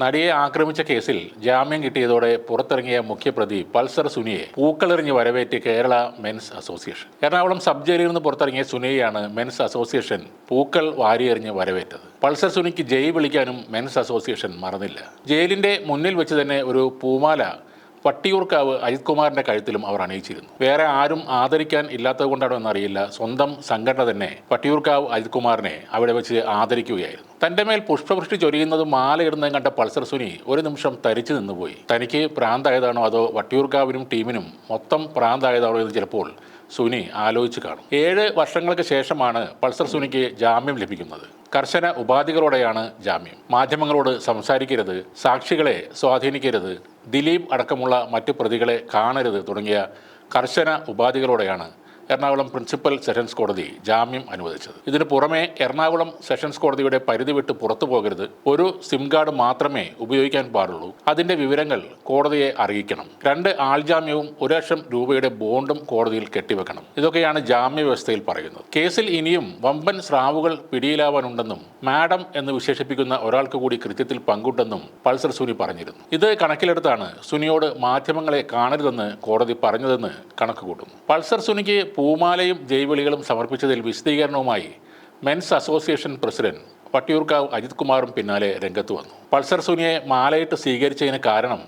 നടിയെ ആക്രമിച്ച കേസിൽ ജാമ്യം കിട്ടിയതോടെ പുറത്തിറങ്ങിയ മുഖ്യപ്രതി പൾസർ സുനിയെ പൂക്കളെറിഞ്ഞ് വരവേറ്റ് Kerala men's association. Ernakulam sub ജയിലിൽ നിന്ന് പുറത്തിറങ്ങിയ സുനിയെയാണ് മെൻസ് അസോസിയേഷൻ പൂക്കൾ വാരിയെറിഞ്ഞ് വരവേറ്റത്. പൾസർ സുനിക്ക് ജയ് വിളിക്കാനും മെൻസ് അസോസിയേഷൻ മറന്നില്ല. ജയിലിന്റെ മുന്നിൽ വെച്ച് തന്നെ ഒരു പൂമാല വട്ടിയൂർക്കാവ് അജിത് കുമാറിന്റെ കഴുത്തിലും അവർ അണിയിച്ചിരുന്നു. വേറെ ആരും ആദരിക്കാൻ ഇല്ലാത്തത് കൊണ്ടാണോ എന്നറിയില്ല. സ്വന്തം സംഘടന തന്നെ വട്ടിയൂർക്കാവ് അജിത് കുമാറിനെ അവിടെ വെച്ച് ആദരിക്കുകയായിരുന്നു. തന്റെ മേൽ പുഷ്പവൃഷ്ടി ചൊരിയുന്നതും മാലയിടുന്നതും കണ്ട പൾസർ സുനി ഒരു നിമിഷം തരിച്ചു നിന്നുപോയി. തനിക്ക് പ്രാന്തായതാണോ അതോ വട്ടിയൂർക്കാവിനും ടീമിനും മൊത്തം പ്രാന്തായതാണോ എന്ന് ചിലപ്പോൾ സുനി ആലോചിച്ച് കാണും. ഏഴ് വർഷങ്ങൾക്ക് ശേഷമാണ് പൾസർ സുനിക്ക് ജാമ്യം ലഭിക്കുന്നത്. കർശന ഉപാധികളോടെയാണ് ജാമ്യം. മാധ്യമങ്ങളോട് സംസാരിക്കരുത് സാക്ഷികളെ സ്വാധീനിക്കരുത് ദിലീപ് അടക്കമുള്ള മറ്റു പ്രതികളെ കാണരുത് തുടങ്ങിയ കർശന ഉപാധികളോടെയാണ് എറണാകുളം പ്രിൻസിപ്പൽ സെഷൻസ് കോടതി ജാമ്യം അനുവദിച്ചത്. ഇതിനു പുറമെ എറണാകുളം സെഷൻസ് കോടതിയുടെ പരിധി വിട്ട് പുറത്തു പോകരുത്. ഒരു സിം കാർഡ് മാത്രമേ ഉപയോഗിക്കാൻ പാടുള്ളൂ. അതിന്റെ വിവരങ്ങൾ കോടതിയെ അറിയിക്കണം. രണ്ട് ആൾജാമ്യവും ഒരു ലക്ഷം രൂപയുടെ ബോണ്ടും കോടതിയിൽ കെട്ടിവെക്കണം. ഇതൊക്കെയാണ് ജാമ്യ വ്യവസ്ഥയിൽ പറയുന്നത്. കേസിൽ ഇനിയും വമ്പൻ സ്രാവുകൾ പിടിയിലാവാനുണ്ടെന്നും മാഡം എന്ന് വിശേഷിപ്പിക്കുന്ന ഒരാൾക്ക് കൂടി കൃത്യത്തിൽ പങ്കുണ്ടെന്നും പൾസർ സുനി പറഞ്ഞിരുന്നു. ഇത് കണക്കിലെടുത്താണ് സുനിയോട് മാധ്യമങ്ങളെ കാണരുതെന്ന് കോടതി പറഞ്ഞതെന്ന് കണക്ക് കൂട്ടുന്നു പൾസർ സുനിക്ക് പൂമാലയും ജൈവിളികളും സമർപ്പിച്ചതിൽ വിശദീകരണവുമായി men's association president Vattiyoorkavu Ajith കുമാറും പിന്നാലെ രംഗത്ത് വന്നു. പൾസർ സുനിയെ മാലയിട്ട് സ്വീകരിച്ചതിന് കാരണം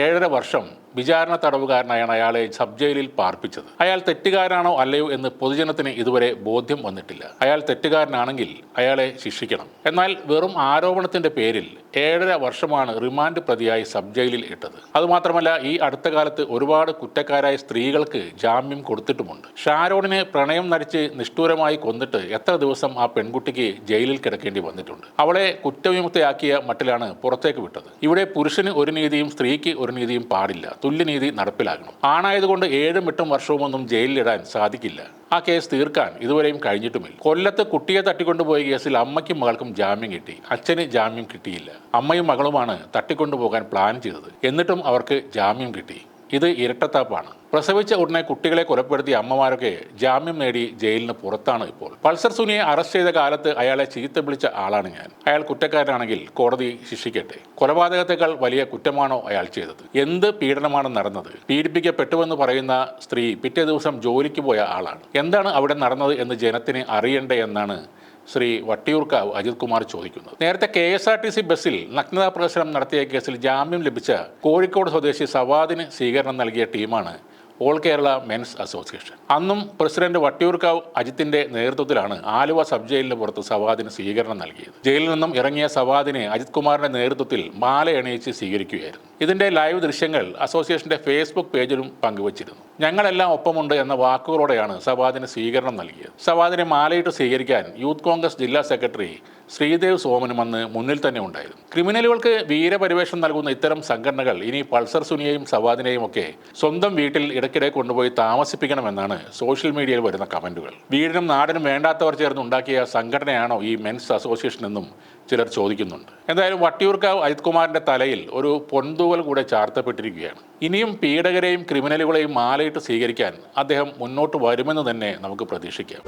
ഏഴര വർഷം വിചാരണ തടവുകാരനായാണ് അയാളെ സബ് ജയിലിൽ പാർപ്പിച്ചത്. അയാൾ തെറ്റുകാരനാണോ അല്ലയോ എന്ന് പൊതുജനത്തിന് ഇതുവരെ ബോധ്യം വന്നിട്ടില്ല. അയാൾ തെറ്റുകാരനാണെങ്കിൽ അയാളെ ശിക്ഷിക്കണം. എന്നാൽ വെറും ആരോപണത്തിന്റെ പേരിൽ ഏഴര വർഷമാണ് റിമാൻഡ് പ്രതിയായി സബ് ജയിലിൽ ഇട്ടത്. അതുമാത്രമല്ല ഈ അടുത്ത കാലത്ത് ഒരുപാട് കുറ്റക്കാരായ സ്ത്രീകൾക്ക് ജാമ്യം കൊടുത്തിട്ടുമുണ്ട്. ഷാരോണിനെ പ്രണയം നടിച്ച് നിഷ്ഠൂരമായി കൊന്നിട്ട് എത്ര ദിവസം ആ പെൺകുട്ടിക്ക് ജയിലിൽ കിടക്കേണ്ടി വന്നിട്ടുണ്ട്. അവളെ കുറ്റവിമുക്തയാക്കിയ മട്ടിലാണ് പുറത്തേക്ക് വിട്ടത്. ഇവിടെ പുരുഷന് ഒരു നീതിയും സ്ത്രീക്ക് ഒരു നീതിയും പാടില്ല. തുല്യനീതി നടപ്പിലാക്കണം. ആണായതുകൊണ്ട് ഏഴും എട്ടും വർഷവുമൊന്നും ജയിലിലിടാൻ സാധിക്കില്ല. ആ കേസ് തീർക്കാൻ ഇതുവരെയും കഴിഞ്ഞിട്ടുമില്ല. കൊല്ലത്ത് കുട്ടിയെ തട്ടിക്കൊണ്ടുപോയ കേസിൽ അമ്മയ്ക്കും മകൾക്കും ജാമ്യം കിട്ടി. അച്ഛന് ജാമ്യം കിട്ടിയില്ല. അമ്മയും മകളുമാണ് തട്ടിക്കൊണ്ടുപോകാൻ പ്ലാൻ ചെയ്തത്. എന്നിട്ടും അവർക്ക് ജാമ്യം കിട്ടി. ഇത് ഇരട്ടത്താപ്പാണ്. പ്രസവിച്ച ഉടനെ കുട്ടികളെ കൊലപ്പെടുത്തിയ അമ്മമാരൊക്കെ ജാമ്യം നേടി ജയിലിന് പുറത്താണ് ഇപ്പോൾ. പൾസർ സുനിയെ അറസ്റ്റ് ചെയ്ത കാലത്ത് അയാളെ ചീത്ത വിളിച്ച ആളാണ് ഞാൻ. അയാൾ കുറ്റക്കാരനാണെങ്കിൽ കോടതി ശിക്ഷിക്കട്ടെ. കൊലപാതകത്തെക്കാൾ വലിയ കുറ്റമാണോ അയാൾ ചെയ്തത്? എന്ത് പീഡനമാണ് നടന്നത്? പീഡിപ്പിക്കപ്പെട്ടുവെന്ന് പറയുന്ന സ്ത്രീ പിറ്റേ ദിവസം ജോലിക്ക് പോയ ആളാണ്. എന്താണ് അവിടെ നടന്നത് എന്ന് ജനത്തിന് അറിയണ്ടേ എന്നാണ് ശ്രീ വട്ടിയൂർക്കാവ് അജിത് കുമാർ ചോദിക്കുന്നത് നേരത്തെ K S R T C ബസ്സിൽ നഗ്നതാ പ്രദർശനം നടത്തിയ കേസിൽ ജാമ്യം ലഭിച്ച കോഴിക്കോട് സ്വദേശി സവാദിന് സ്വീകരണം നൽകിയ ടീമാണ് ഓൾ കേരള മെൻസ് അസോസിയേഷൻ. അന്നും പ്രസിഡന്റ് വട്ടിയൂർക്കാവ് അജിത്തിന്റെ നേതൃത്വത്തിലാണ് ആലുവ സബ് ജയിലിന് പുറത്ത് സവാദിന് സ്വീകരണം നൽകിയത്. ജയിലിൽ നിന്നും ഇറങ്ങിയ സവാദിനെ അജിത് കുമാറിന്റെ നേതൃത്വത്തിൽ മാല അണിയിച്ച് സ്വീകരിക്കുകയായിരുന്നു. ഇതിന്റെ ലൈവ് ദൃശ്യങ്ങൾ അസോസിയേഷന്റെ ഫേസ്ബുക്ക് പേജിലും പങ്കുവച്ചിരുന്നു. ഞങ്ങളെല്ലാം ഒപ്പമുണ്ട് എന്ന വാക്കുകളോടെയാണ് സവാദിന് സ്വീകരണം നൽകിയത്. സവാദിനെ മാലയിട്ട് സ്വീകരിക്കാൻ യൂത്ത് കോൺഗ്രസ് ജില്ലാ സെക്രട്ടറി ശ്രീദേവ് സോമനും അന്ന് മുന്നിൽ തന്നെ ഉണ്ടായിരുന്നു. ക്രിമിനലുകൾക്ക് വീരപരിവേഷം നൽകുന്ന ഇത്തരം സംഘടനകൾ ഇനി പൾസർ സുനിയെയും സവാദിനെയും ഒക്കെ സ്വന്തം വീട്ടിൽ ഇടയ്ക്കിടെ കൊണ്ടുപോയി താമസിപ്പിക്കണമെന്നാണ് സോഷ്യൽ മീഡിയയിൽ വരുന്ന കമന്റുകൾ വീടിനും നാടിനും വേണ്ടാത്തവർ ചേർന്ന് ഉണ്ടാക്കിയ സംഘടനയാണോ ഈ മെൻസ് അസോസിയേഷൻ എന്നും ചിലർ ചോദിക്കുന്നുണ്ട്. എന്തായാലും വട്ടിയൂർക്കാവ് അജിത് കുമാറിന്റെ തലയിൽ ഒരു പൊൻതൂവൽ കൂടെ ചാർത്തപ്പെട്ടിരിക്കുകയാണ്. ഇനിയും പീഡകരെയും ക്രിമിനലുകളെയും മാലയിട്ട് സ്വീകരിക്കാൻ അദ്ദേഹം മുന്നോട്ട് വരുമെന്ന് തന്നെ നമുക്ക് പ്രതീക്ഷിക്കാം.